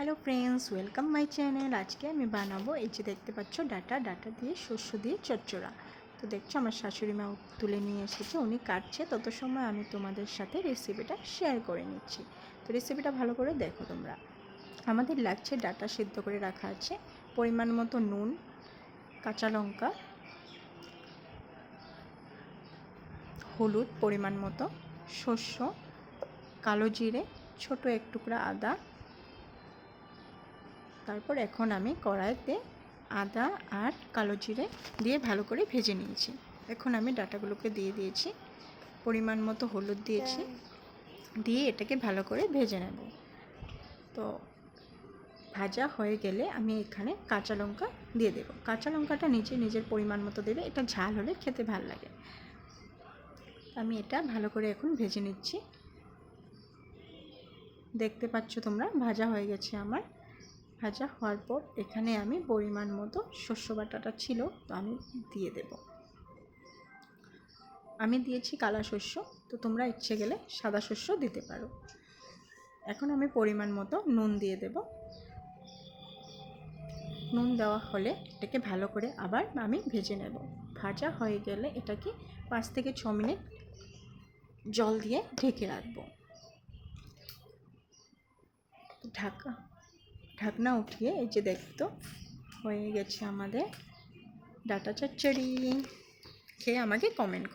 Hello friends welcome my channel আজকে আমি বানাবো এই যে দেখতে পাচ্ছ ডাটা ডাটা দিয়ে শস্য দিয়ে চচ্চড়া। তো দেখছ আমার শাশুড়ি মা তুলে নিয়ে এসেছে, উনি কাটছে। তত সময় আমি তোমাদের সাথে রেসিপিটা শেয়ার করে নিচ্ছি। তো রেসিপিটা ভালো করে দেখো তোমরা। আমাদের লাগছে ডাটা সিদ্ধ করে রাখা আছে। পরিমাণ মতো নুন, কাঁচা লঙ্কা, হলুদ পরিমাণ মতো, শস্য, কালো জিরে, ছোট এক টুকরা আদা তারপর এখন আমি কড়াইতে আদা আর কালো জিরে দিয়ে ভালো করে ভেজে নিয়েছি। এখন আমি ডাটাগুলোকে দিয়ে দিয়েছি, পরিমাণ মতো হলুদ দিয়েছি, দিয়ে এটাকে ভালো করে ভেজে নেব। তো ভাজা হয়ে গেলে আমি এখানে কাঁচা লঙ্কা দিয়ে দেবো। কাঁচা লঙ্কাটা নিচে নিজের পরিমাণ মতো দেবে, এটা ঝাল হলে খেতে ভালো লাগে। আমি এটা ভালো করে এখন ভেজে নিচ্ছি। দেখতে পাচ্ছ তোমরা, ভাজা হয়ে গেছে আমার। ভাজা হওয়ার পর এখানে আমি পরিমাণ মতো শস্য বাটাটা ছিল, তো আমি দিয়ে দেব। আমি দিয়েছি কালা শস্য তো তোমরা ইচ্ছে গেলে সাদা শস্য দিতে পারো। এখন আমি পরিমাণ মতো নুন দিয়ে দেব। নুন দেওয়া হলে এটাকে ভালো করে আবার আমি ভেজে নেব। ভাজা হয়ে গেলে এটাকে পাঁচ থেকে ছ মিনিট জল দিয়ে ঢেকে রাখব। ঢাকা ঢাকনা উঠিয়ে এই যে দেখতো হয়ে গেছে আমাদের ডাটা চচ্চড়ি। খেয়ে আমাকে কমেন্ট